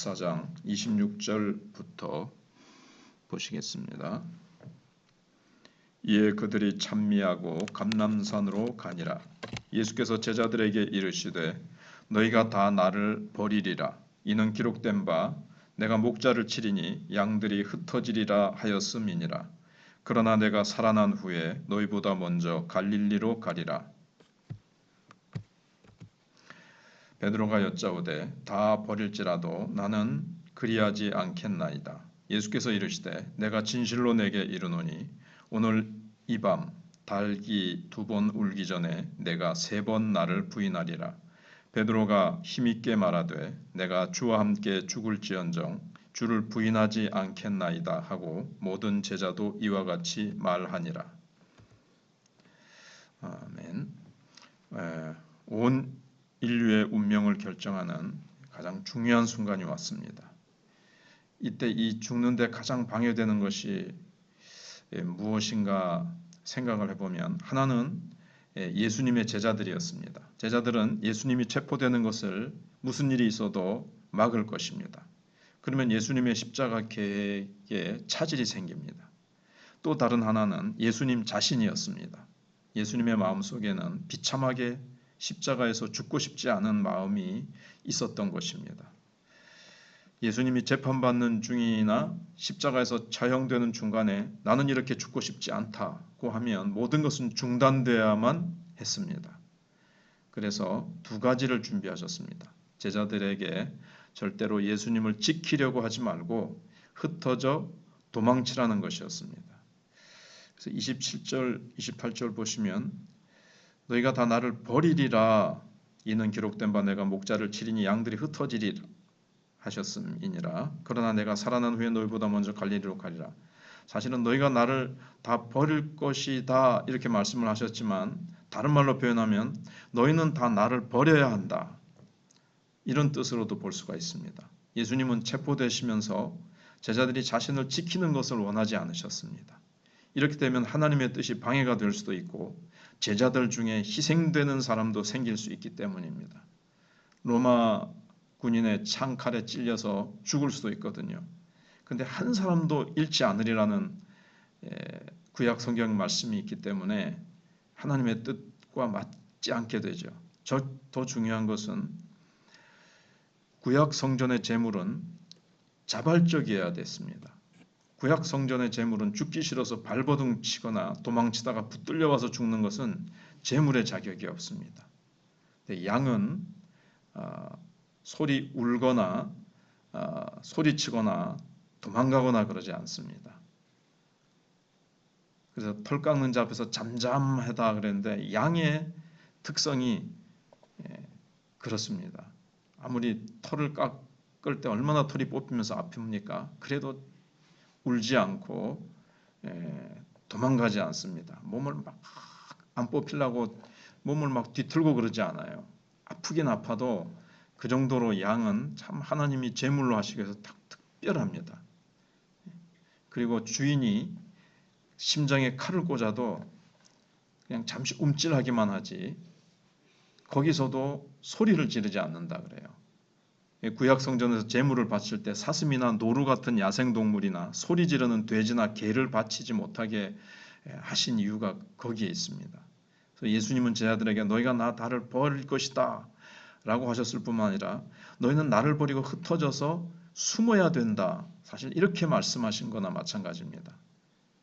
14장 26절부터 보시겠습니다. 이에 그들이 찬미하고 감람산으로 가니라. 예수께서 제자들에게 이르시되 너희가 다 나를 버리리라. 이는 기록된 바 내가 목자를 치리니 양들이 흩어지리라 하였음이니라. 그러나 내가 살아난 후에 너희보다 먼저 갈릴리로 가리라. 베드로가 여짜오되 다 버릴지라도 나는 그리하지 않겠나이다. 예수께서 이르시되 내가 진실로 내게 이르노니 오늘 이 밤 달기 두 번 울기 전에 내가 세 번 나를 부인하리라. 베드로가 힘있게 말하되 내가 주와 함께 죽을지언정 주를 부인하지 않겠나이다 하고 모든 제자도 이와 같이 말하니라. 아멘. 에, 온 인류의 운명을 결정하는 가장 중요한 순간이 왔습니다. 이때 이 죽는데 가장 방해되는 것이 무엇인가 생각을 해보면 하나는 예수님의 제자들이었습니다. 제자들은 예수님이 체포되는 것을 무슨 일이 있어도 막을 것입니다. 그러면 예수님의 십자가 계획에 차질이 생깁니다. 또 다른 하나는 예수님 자신이었습니다. 예수님의 마음 속에는 비참하게 십자가에서 죽고 싶지 않은 마음이 있었던 것입니다. 예수님이 재판받는 중이나 십자가에서 처형되는 중간에 나는 이렇게 죽고 싶지 않다고 하면 모든 것은 중단돼야만 했습니다. 그래서 두 가지를 준비하셨습니다. 제자들에게 절대로 예수님을 지키려고 하지 말고 흩어져 도망치라는 것이었습니다. 그래서 27절, 28절 보시면 너희가 다 나를 버리리라 이는 기록된 바 내가 목자를 치리니 양들이 흩어지리라 하셨음이니라 그러나 내가 살아난 후에 너희보다 먼저 갈릴리로 가리라 사실은 너희가 나를 다 버릴 것이다 이렇게 말씀을 하셨지만 다른 말로 표현하면 너희는 다 나를 버려야 한다 이런 뜻으로도 볼 수가 있습니다. 예수님은 체포되시면서 제자들이 자신을 지키는 것을 원하지 않으셨습니다. 이렇게 되면 하나님의 뜻이 방해가 될 수도 있고 제자들 중에 희생되는 사람도 생길 수 있기 때문입니다. 로마 군인의 창칼에 찔려서 죽을 수도 있거든요. 근데 한 사람도 잃지 않으리라는 구약 성경 말씀이 있기 때문에 하나님의 뜻과 맞지 않게 되죠. 더 중요한 것은 구약 성전의 제물은 자발적이어야 됐습니다. 구약 성전의 제물은 죽기 싫어서 발버둥 치거나 도망치다가 붙들려 와서 죽는 것은 제물의 자격이 없습니다. 양은 어, 소리 울거나 어, 소리치거나 도망가거나 그러지 않습니다. 그래서 털 깎는 자 앞에서 잠잠하다 그랬는데 양의 특성이 예, 그렇습니다. 아무리 털을 깎을 때 얼마나 털이 뽑히면서 아픕니까? 그래도 울지 않고 에, 도망가지 않습니다. 몸을 막 안 뽑히려고 몸을 막 뒤틀고 그러지 않아요. 아프긴 아파도 그 정도로 양은 참 하나님이 제물로 하시기 위해서 특별합니다. 그리고 주인이 심장에 칼을 꽂아도 그냥 잠시 움찔하기만 하지 거기서도 소리를 지르지 않는다 그래요. 구약 성전에서 제물을 바칠 때 사슴이나 노루 같은 야생 동물이나 소리 지르는 돼지나 개를 바치지 못하게 하신 이유가 거기에 있습니다. 그래서 예수님은 제자들에게 너희가 나 나를 버릴 것이다 라고 하셨을 뿐만 아니라 너희는 나를 버리고 흩어져서 숨어야 된다. 사실 이렇게 말씀하신 거나 마찬가지입니다.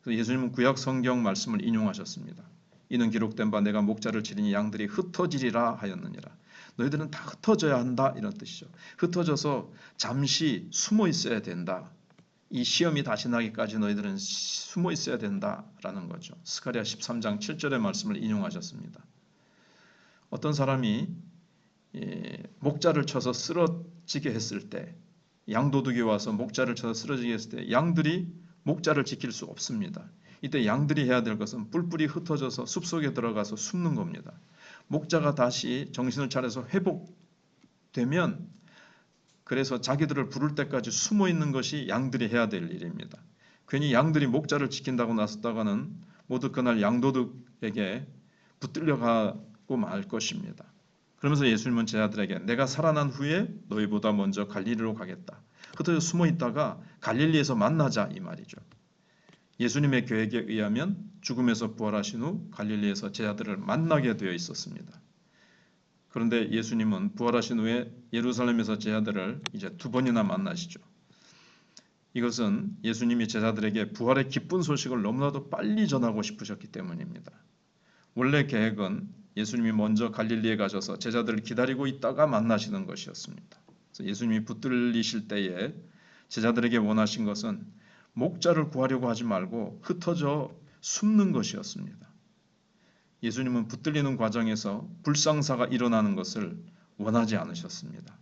그래서 예수님은 구약 성경 말씀을 인용하셨습니다. 이는 기록된 바 내가 목자를 치리니 양들이 흩어지리라 하였느니라. 너희들은 다 흩어져야 한다 이런 뜻이죠. 흩어져서 잠시 숨어 있어야 된다. 이 시험이 다시 나기까지 너희들은 숨어 있어야 된다라는 거죠. 스가랴 13장 7절의 말씀을 인용하셨습니다. 어떤 사람이 목자를 쳐서 쓰러지게 했을 때 양도둑이 와서 목자를 쳐서 쓰러지게 했을 때 양들이 목자를 지킬 수 없습니다. 이때 양들이 해야 될 것은 뿔뿔이 흩어져서 숲속에 들어가서 숨는 겁니다. 목자가 다시 정신을 차려서 회복되면 그래서 자기들을 부를 때까지 숨어 있는 것이 양들이 해야 될 일입니다. 괜히 양들이 목자를 지킨다고 나섰다가는 모두 그날 양도둑에게 붙들려 가고 말 것입니다. 그러면서 예수님은 제자들에게 내가 살아난 후에 너희보다 먼저 갈리리로 가겠다. 흩어져 숨어 있다가 갈릴리에서 만나자 이 말이죠. 예수님의 계획에 의하면 죽음에서 부활하신 후 갈릴리에서 제자들을 만나게 되어 있었습니다. 그런데 예수님은 부활하신 후에 예루살렘에서 제자들을 이제 두 번이나 만나시죠. 이것은 예수님이 제자들에게 부활의 기쁜 소식을 너무나도 빨리 전하고 싶으셨기 때문입니다. 원래 계획은 예수님이 먼저 갈릴리에 가셔서 제자들을 기다리고 있다가 만나시는 것이었습니다. 예수님이 붙들리실 때에 제자들에게 원하신 것은 목자를 구하려고 하지 말고 흩어져 숨는 것이었습니다. 예수님은 붙들리는 과정에서 불상사가 일어나는 것을 원하지 않으셨습니다.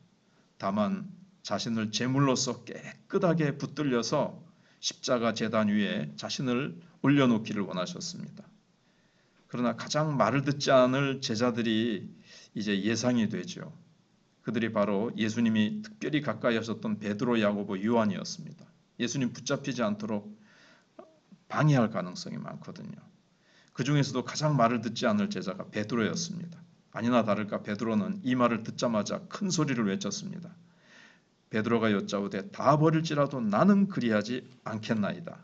다만 자신을 제물로서 깨끗하게 붙들려서 십자가 재단 위에 자신을 올려놓기를 원하셨습니다. 그러나 가장 말을 듣지 않을 제자들이 이제 예상이 되죠. 그들이 바로 예수님이 특별히 가까이 하셨던 베드로, 야고보, 요한이었습니다. 예수님 붙잡히지 않도록 방해할 가능성이 많거든요. 그 중에서도 가장 말을 듣지 않을 제자가 베드로였습니다. 아니나 다를까 베드로는 이 말을 듣자마자 큰 소리를 외쳤습니다. 베드로가 여짜오되 다 버릴지라도 나는 그리하지 않겠나이다.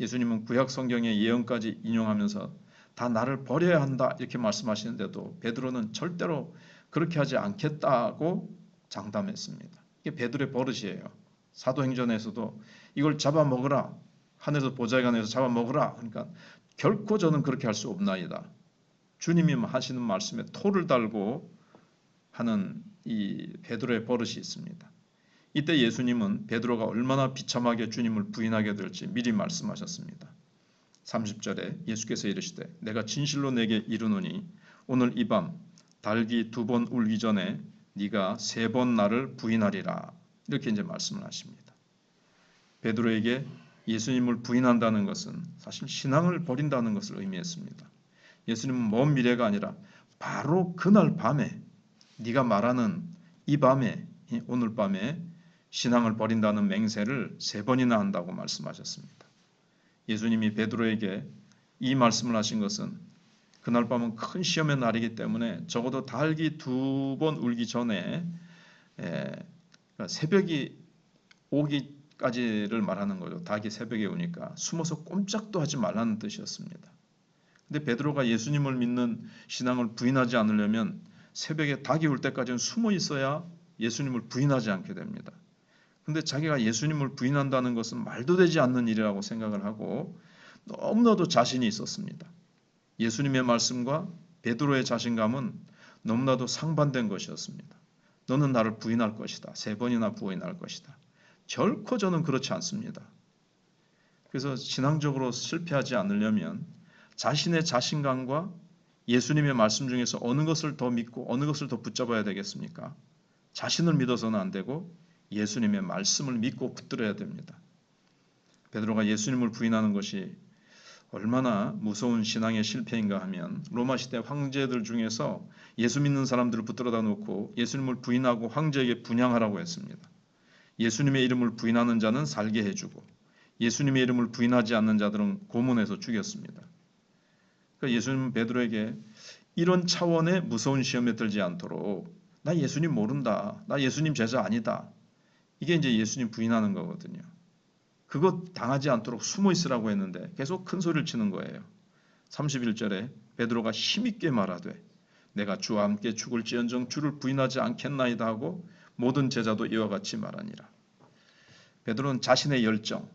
예수님은 구약 성경의 예언까지 인용하면서 다 나를 버려야 한다 이렇게 말씀하시는데도 베드로는 절대로 그렇게 하지 않겠다고 장담했습니다. 이게 베드로의 버릇이에요. 사도행전에서도 이걸 잡아 먹으라 하늘에서 보좌관에서 잡아 먹으라 그러니까 결코 저는 그렇게 할 수 없나이다. 주님이 하시는 말씀에 토를 달고 하는 이 베드로의 버릇이 있습니다. 이때 예수님은 베드로가 얼마나 비참하게 주님을 부인하게 될지 미리 말씀하셨습니다. 30절에 예수께서 이르시되 내가 진실로 내게 이르노니 오늘 이 밤 달기 두 번 울기 전에 네가 세 번 나를 부인하리라 이렇게 이제 말씀을 하십니다. 베드로에게 예수님을 부인한다는 것은 사실 신앙을 버린다는 것을 의미했습니다. 예수님은 먼 미래가 아니라 바로 그날 밤에 네가 말하는 이 밤에 오늘 밤에 신앙을 버린다는 맹세를 세 번이나 한다고 말씀하셨습니다. 예수님이 베드로에게 이 말씀을 하신 것은 그날 밤은 큰 시험의 날이기 때문에 적어도 달기 두 번 울기 전에 그러니까 새벽이 오기까지를 말하는 거죠. 닭이 새벽에 오니까 숨어서 꼼짝도 하지 말라는 뜻이었습니다. 근데 베드로가 예수님을 믿는 신앙을 부인하지 않으려면 새벽에 닭이 올 때까지는 숨어 있어야 예수님을 부인하지 않게 됩니다. 근데 자기가 예수님을 부인한다는 것은 말도 되지 않는 일이라고 생각을 하고 너무나도 자신이 있었습니다. 예수님의 말씀과 베드로의 자신감은 너무나도 상반된 것이었습니다. 너는 나를 부인할 것이다. 세 번이나 부인할 것이다. 결코 저는 그렇지 않습니다. 그래서 신앙적으로 실패하지 않으려면 자신의 자신감과 예수님의 말씀 중에서 어느 것을 더 믿고 어느 것을 더 붙잡아야 되겠습니까? 자신을 믿어서는 안 되고 예수님의 말씀을 믿고 붙들어야 됩니다. 베드로가 예수님을 부인하는 것이 얼마나 무서운 신앙의 실패인가 하면 로마 시대 황제들 중에서 예수 믿는 사람들을 붙들어다 놓고 예수님을 부인하고 황제에게 분양하라고 했습니다. 예수님의 이름을 부인하는 자는 살게 해주고 예수님의 이름을 부인하지 않는 자들은 고문해서 죽였습니다. 그러니까 예수님 베드로에게 이런 차원의 무서운 시험에 들지 않도록 나 예수님 모른다. 나 예수님 제자 아니다. 이게 이제 예수님 부인하는 거거든요. 그것 당하지 않도록 숨어 있으라고 했는데 계속 큰 소리를 치는 거예요. 31절에 베드로가 힘있게 말하되 내가 주와 함께 죽을지언정 주를 부인하지 않겠나이다 하고 모든 제자도 이와 같이 말하니라. 베드로는 자신의 열정,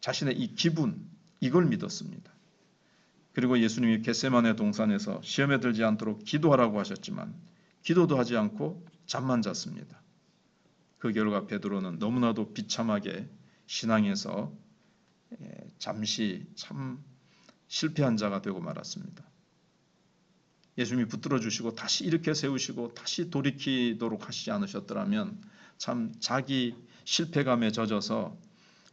자신의 이 기분 이걸 믿었습니다. 그리고 예수님이 겟세만의 동산에서 시험에 들지 않도록 기도하라고 하셨지만 기도도 하지 않고 잠만 잤습니다. 그 결과 베드로는 너무나도 비참하게 신앙에서 잠시 참 실패한 자가 되고 말았습니다. 예수님이 붙들어 주시고 다시 일으켜 세우시고 다시 돌이키도록 하시지 않으셨더라면 참 자기 실패감에 젖어서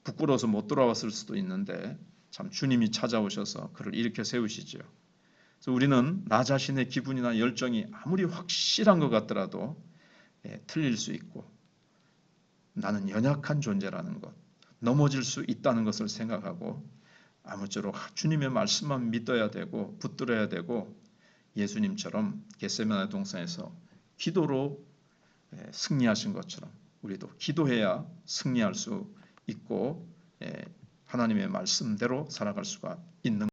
부끄러워서 못 돌아왔을 수도 있는데 참 주님이 찾아오셔서 그를 일으켜 세우시죠. 그래서 우리는 나 자신의 기분이나 열정이 아무리 확실한 것 같더라도 예, 틀릴 수 있고 나는 연약한 존재라는 것, 넘어질 수 있다는 것을 생각하고 아무쪼록 주님의 말씀만 믿어야 되고 붙들어야 되고 예수님처럼 겟세마네 동산에서 기도로 승리하신 것처럼 우리도 기도해야 승리할 수 있고 예, 하나님의 말씀대로 살아갈 수가 있는